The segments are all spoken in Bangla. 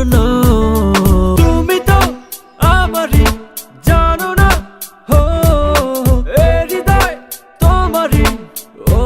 পূর্ণ তুমি তো আমারই জানো না। হো হৃদয় তোমারই। ও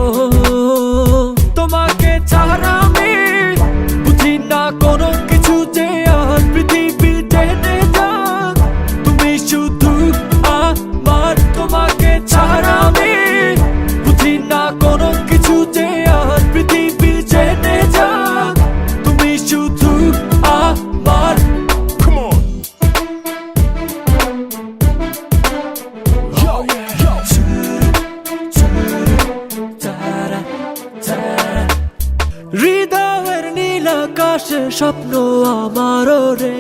স্বপ্ন আমার রে।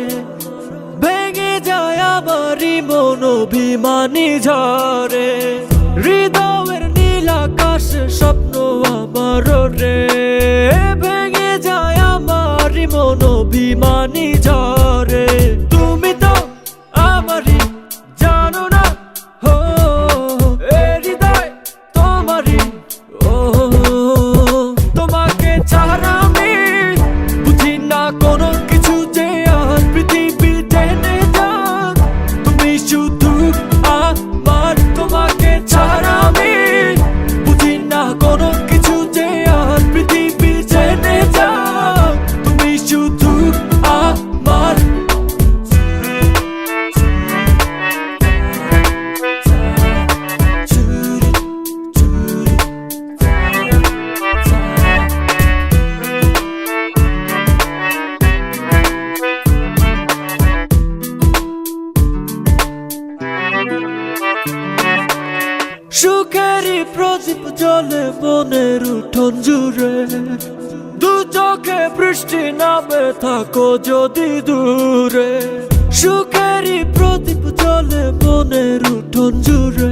ভেঙে যায় আমারি মনো বিমানি ঝরে হৃদয় দীপ জলে বনের উঠন জুড়ে। দু চোখে বৃষ্টি নামে থাকো যদি দূরে। সুখেরই প্রদীপ জলে বনের উঠন জুড়ে।